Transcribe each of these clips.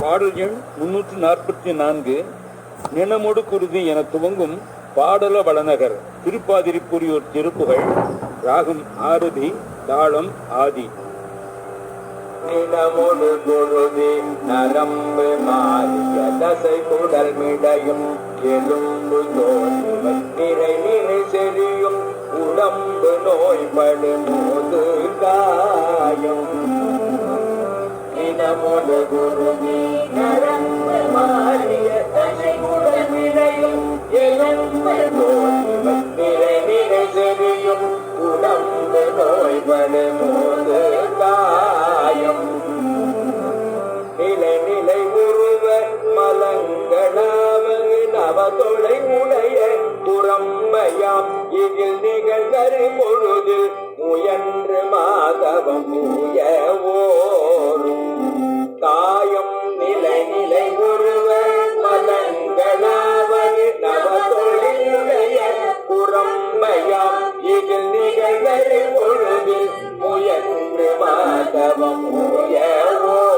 பாடல் எண் முன்னூற்று நாற்பத்தி நான்கு நினமொடு குருதி என துவங்கும் பாடல வளநகர் திருப்பாதிரிப்புரியோர் திருப்புகள் ராகம் ஆரதி தாளம் ஆதி. நிலமொடு குருதி நரம்பு மாறிய தசை குடல் மிடையும் எலும்பு தோல்வி நிறை நிறை செறியும் உடம்பு நோய்படும் போது காயும். இனமொடு குருதி நரம்பு மாறிய தசை குடல் மிடையும் எலும்பு நோய்வு நிறை நிறை செறியும் உடம்பு நோய்படும் தொலை உடைய புறம்பையாம் இதில் நிகழ்கரு பொழுதில் முயன்று மாதவம் முய ஓரும் தாயம் நிலை நிலை ஒருவர் மதங்களாவது நவ தொழிலுடைய புறம்பையாம் இதில் நிகழ்கரு பொழுதில் முயன்று மாதவம் முயவோரும்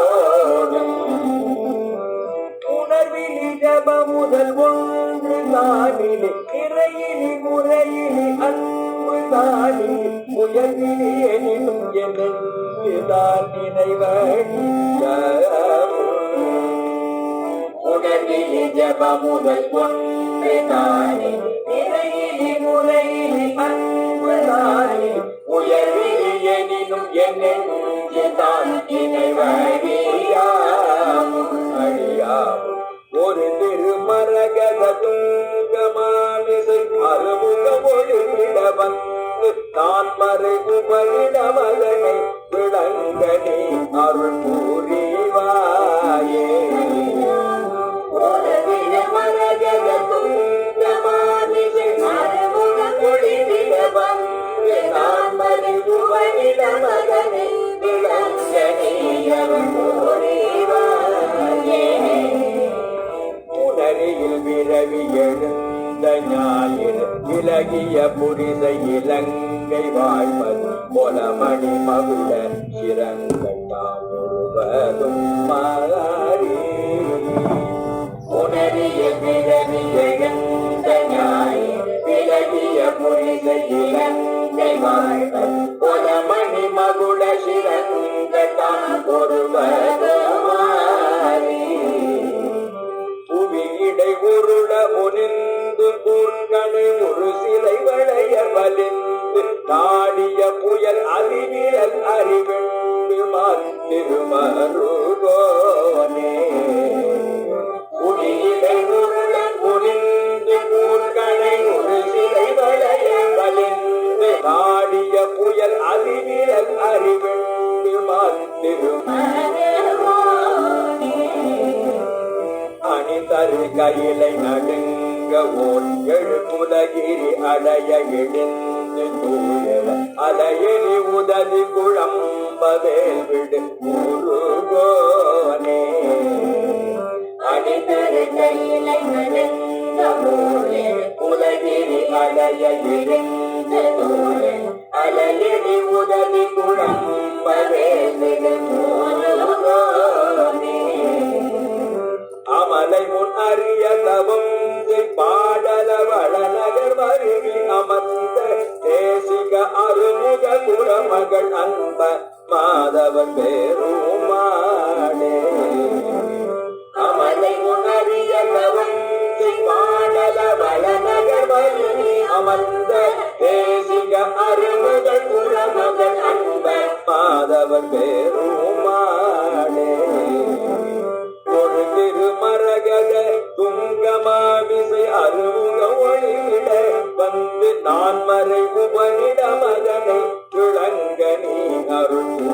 உணர்வில் உணர்விலி ஜப முதல் ஒன்று நானிலே இறையிலி முறையிலி அன்பு தானிலே உயர்விலி எனினும் என்னுதான் நினைவழி உணர்விலி ஜப முதல் ஒன்று நானிலே இறையிலி முறையிலி அன்பு தானிலே உயர்விலி எனினும் வாழ்வது பொலமணி மகுட சிறங்கட்டாம் முழுவதும் மாறி உணரிய விரவி நாய் பிறவிய இலகிய புரிசை இலங்கை வாழ்வது பொலமணி மகுட சிறங்கட்டாம் முழுவதும் மாறி புவியிடை உருள முனிந்து கூர்கணு ஒரு சிலை வளைய வலிந்து தாடிய புயல் அறிவியல் அறிவிண்டு திருமருகோனே புவியிடை உருளன் புரிந்து கூர்கணை ஒரு சிலை வளைய வலிந்து தாடிய புயல் அறிவியல் அறிவெண்டு அணி தரு கையிலை நடுங்க ஓர் எழுப்புலகிரி அடைய எழுந்து தூயவ அலையெறி உதவி குழம்பவேல் விடு. முருகோனே அணிதரு கையிலை நடுங்க அடைய எழுந்து தூயவ அலையெறி உதவி குழம்பவேல் விடு. முருகோனே அமலை முன் அறிய தவம் செய் பாடல வருகி அமர்ந்த தேசிக அருமுக குரமகள் அன்ப மாதவன் பேருமாடே அமலை முன் அறிய தவம் செய் பாடல வருகி அமர்ந்த தேசிக அருமுக குரமகள் அன்ப மாதவன் பேருமா திருமரகத துங்கமாவிசை அருமுக ஒளிவிட வந்து நான் மறை உபனிட மகனை கிழங்க நீ அருள்.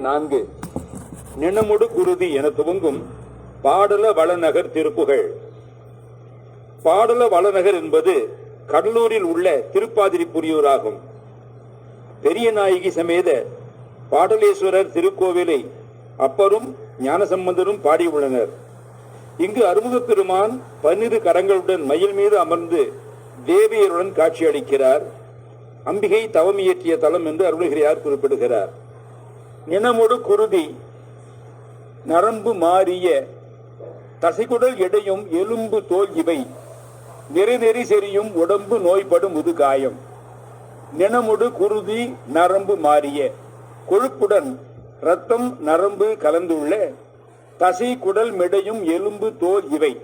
நான்கு. நினமுடு குருதி என துவங்கும் பாடல வளநகர் திருப்புகழ் பாடல வளநகர் என்பது கடலூரில் உள்ள திருப்பாதிரி புரியூராகும் பெரிய நாயகி சமேத பாடலேஸ்வரர் திருக்கோவிலை அப்பரும் ஞானசம்பந்தரும் பாடியுள்ளனர். இங்கு அறுமுக பெருமான் பன்னிரு கரங்களுடன் மயில் மீது அமர்ந்து தேவியருடன் காட்சியளிக்கிறார். அம்பிகை தவம் இயற்றிய தலம் என்று அருணகிரியார் குறிப்பிடுகிறார். நினமொடு குருதி நரம்பு மாறிய தசைக்குடல் எடையும் எலும்பு தோல் இவை. நெறி செறியும் உடம்பு நோய்படும் முதுகாயம் நினமுடு குருதி நரம்பு மாறிய. கொழுப்புடன் இரத்தம் நரம்பு கலந்துள்ள. தசை குடல் மிடையும் எலும்பு தோல் இவை.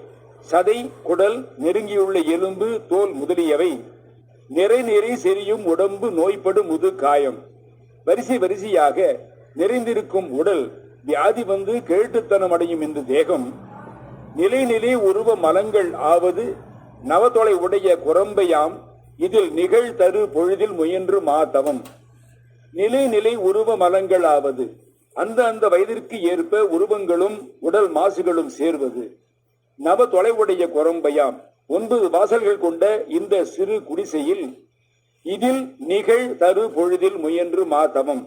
சதை குடல் நெருங்கியுள்ள எலும்பு தோல் முதலியவை. நிறை நெறி செறியும் உடம்பு நோய்படும் முது காயம். வரிசை வரிசையாக நிறைந்திருக்கும் உடல் வியாதி வந்து கேட்டுத்தனம் அடையும் இந்த தேகம். நிலை நிலை உருவ மலங்கள் ஆவது நவதொலை உடைய குரம்பையாம் இதில் நிகழ் தரு பொழுதில் முயன்று மாதவம். நிலை நிலை உருவ மலங்கள் ஆவது அந்த அந்த வயதிற்கு ஏற்ப உருவங்களும் உடல் மாசுகளும் சேர்வது. நவ தொலைவுடைய குரம்பையாம் ஒன்பது வாசல்கள் கொண்ட இந்த சிறு குடிசையில் இதில் நிகழ் தரு பொழுதில் முயன்று மாதவம்.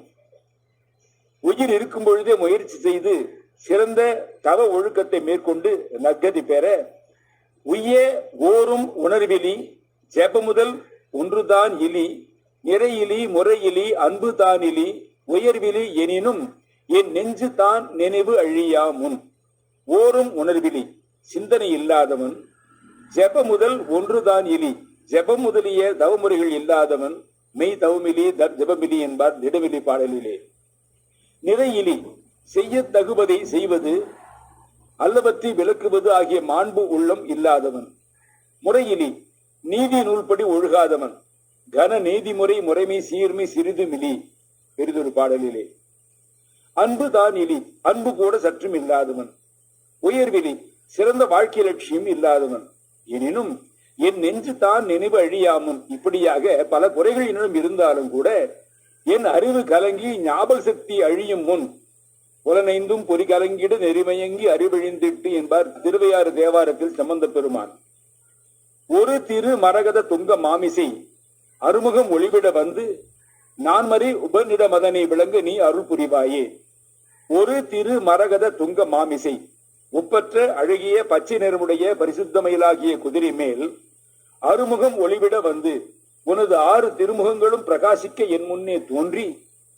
உயிர் இருக்கும் பொழுதே முயற்சி செய்து சிறந்த தவ ஒழுக்கத்தை மேற்கொண்டு நற்கதி பெற உய்ய ஓரும் உணர்விலி ஜெப முதல் ஒன்றுதான் இலி நிறையிலி முறையிலி அன்பு தானிலி உயர்விலி எனினும் என் நெஞ்சு தான் நினைவு அழியா முன். ஓரும் உணர்விலி சிந்தனை இல்லாதவன். ஜெப முதல் ஒன்றுதான் இலி ஜெபம் முதலிய தவமுறைகள் இல்லாதவன். மெய் தவமிலி த- ஜெபமிலி என்பார் திடமிலி பாடலிலே. நிறையிலி செய்ய தகுவதை செய்வது அல்லவற்றை விளக்குவது ஆகிய மாண்பு உள்ளம் இல்லாதவன். முறையிலி நீதி நூல்படி ஒழுகாதவன். கன நீதிமுறை முறைமை சீர்மை சிறிது மிலி பெரிதொரு பாடலிலே. அன்பு தான் இலி அன்பு கூட சற்றும் இல்லாதவன். உயர்விலி சிறந்த வாழ்க்கை லட்சியம் இல்லாதவன். எனினும் என் நெஞ்சு தான் நினைவு அழியாமும். இப்படியாக பல குறைகள் என்னிடம் இருந்தாலும் கூட என் அறிவு கலங்கி ஞாபக சக்தி அழியும் முன் புலனைந்தும் பொறிகலங்கிடு நெறிமயங்கி அறிவழிந்திட்டு என்பார் திருவையாறு தேவாரத்தில் சம்பந்த பெருமான். ஒரு திரு மரகத துங்க மாமிசை அருமுகம் ஒளிவிட வந்து நான் மறி உபநிட மதனை விளங்க நீ அருள் புரிவாயே. ஒரு திரு மரகத துங்க மாமிசை ஒப்பற்ற அழகிய பச்சை நிறமுடைய பரிசுத்தமயிலாகிய குதிரை மேல் அருமுகம் ஒளிவிட வந்து உனது ஆறு திருமுகங்களும் பிரகாசிக்க என் முன்னே தோன்றி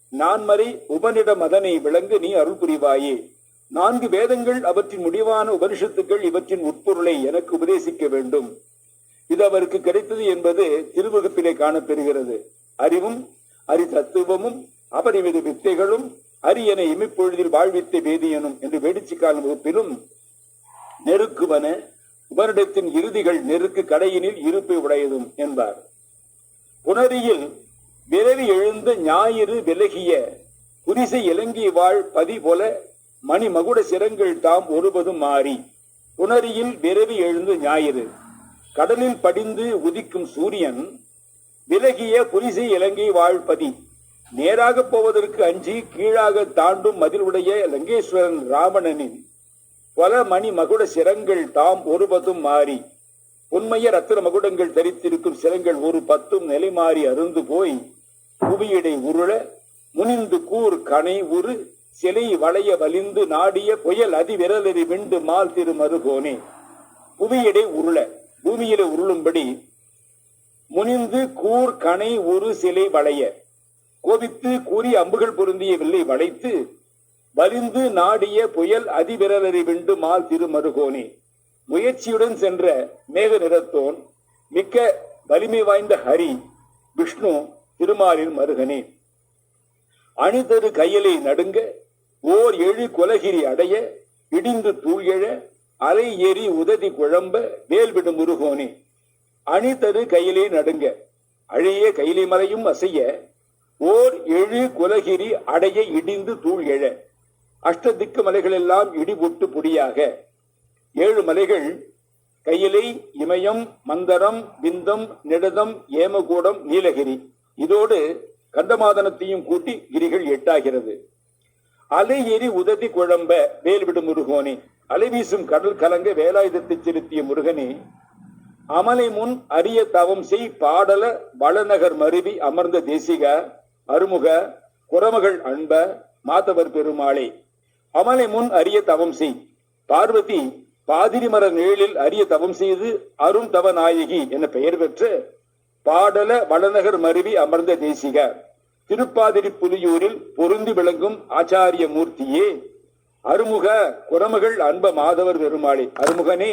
நான் மறை உபனிட மதனை விளங்க நீ அருள் புரிவாயே. நான்கு வேதங்கள் அவற்றின் முடிவான உபனிஷத்துக்கள் இவற்றின் உட்பொருளை எனக்கு உபதேசிக்க வேண்டும். இது அவருக்கு கிடைத்தது என்பது திருவகுப்பிலே காணப்பெறுகிறது. அறிவும் அரி தத்துவமும் அபரிவித வித்தைகளும் அரியன இமிப்பொழுதில் வாழ்வித்த வேதியனும் என்று வேடிச்சிக்காலம் வகுப்பிலும் நெருக்குவன உபனிடத்தின் இறுதிகள் நெருக்கு கடையினில் இருப்பை உடையதும் என்பார். புனரியில் விரவி எழுந்த ஞாயிறு விலகிய குதிசை இலங்கி வாழ் பதி போல மணி மகுட சிரங்கள் தாம் ஒருபதும் மாறி. புணரியில் விரவி எழுந்த ஞாயிறு. கடலில் படிந்து உதிக்கும் சூரியன் விலகிய குதிசை இலங்கை வாழ்பதி நேராக போவதற்கு அஞ்சி கீழாக தாண்டும் மதிலுடைய லங்கேஸ்வரன் ராவணனின் பல மணி மகுட சிரங்கள் தாம் ஒருபதும் மாறி. உண்மைய ரத்தின மகுடங்கள் தரித்திருக்கும் சிரங்கள் ஒரு பத்தும் நிலை மாறி அருந்து போய் புவியடை உருள முனிந்து கூர் கனை உரு சிலை வளைய வலிந்து நாடிய புயல் அதிவிரலறி விண்டு மால் திரு மறுகோனே புவியடை உருள பூமியிலே உருளும்படி முனிந்து கூர் கனை ஒரு சிலை வளைய கோபித்து கூறி அம்புகள் பொருந்திய வில்லை வளைத்து வலிந்து நாடிய புயல் அதிவிரலறி விண்டு மால் திரு மறுகோனே முயற்சியுடன் சென்ற மேக நிறத்தோன் மிக்க வலிமை வாய்ந்த ஹரி விஷ்ணு திருமாலின் மருகனே. அணிதரு கையலை நடுங்க ஓர் எழு கொலகிரி அடைய இடிந்து தூயழ அலை ஏறி உததி குழம்ப வேல்விடும் முருகோனே. அணிதரு கையிலே நடுங்க அழிய கையிலை மலையும் அசைய ஓர் எழு குலகிரி அடைய இடிந்து தூள் எழ. அஷ்டதிக்கு மலைகளெல்லாம் இடிபொட்டு பொடியாக. ஏழு மலைகள் கையிலை இமயம் மந்தரம் விந்தம் நெடுதம் ஏமகூடம் நீலகிரி. இதோடு கந்தமாதனத்தையும் கூட்டி கிரிகள் எட்டாகிறது. அலை எரி உததி குழம்ப வேல்விடும் முருகோனே. அலை வீசும் கடல் கலங்க வேலாயுதத்தை செலுத்திய முருகனே அமலை முன் அரிய தவம் செய் பாடல வளநகர் மருவி அமர்ந்த தேசிக அருமுக குரமகள் அன்ப மாதவர் பெருமாளே. அமலை முன் அரிய தவம் செய். பார்வதி பாதிரிமர நிழலில் அரிய தவம் செய்து அரும் தவ நாயகி என பெயர் பெற்ற பாடல வளநகர் மருவி அமர்ந்த தேசிக திருப்பாதிரி புலியூரில் பொருந்தி விளங்கும் ஆச்சாரிய மூர்த்தியே. அருமுக குரமகள் அன்ப மாதவர் பெருமாளே. அருமுகனே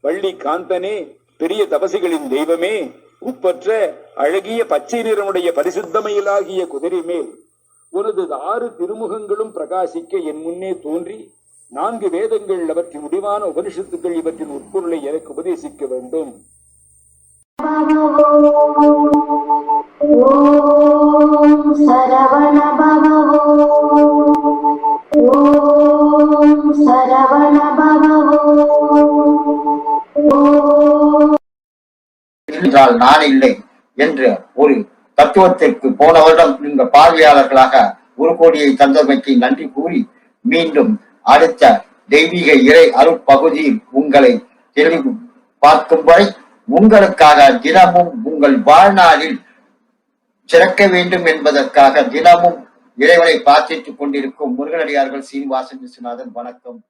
வள்ளி காந்தனே பெரிய தபசிகளின் தெய்வமே. உப்பற்ற அழகிய பச்சை நிறமுடைய பரிசுத்தமையிலாகிய குதிரை மேல் உனது ஆறு திருமுகங்களும் பிரகாசிக்க என் முன்னே தோன்றி நான்கு வேதங்கள் அவற்றின் முடிவான உபனிஷத்துக்கள் இவற்றின் உட்பொருளை எனக்கு உபதேசிக்க வேண்டும். என்றால் நான் இல்லை என்று ஒரு தத்துவத்திற்கு போன வருடம் இந்த பார்வையாளர்களாக ஒரு கோடியை தந்தமைக்கு நன்றி கூறி மீண்டும் அடுத்த தெய்வீக இறை அருட்பகுதியில் உங்களை தெளிவு பார்க்கும் வரை உங்களுக்காக தினமும் உங்கள் வாழ்நாளில் சிறக்க வேண்டும் என்பதற்காக தினமும் இறைவனை பிரார்த்தித்துக் கொண்டிருக்கும் முருகனடியார்கள் சீனிவாசன் விஸ்வநாதன். வணக்கம்.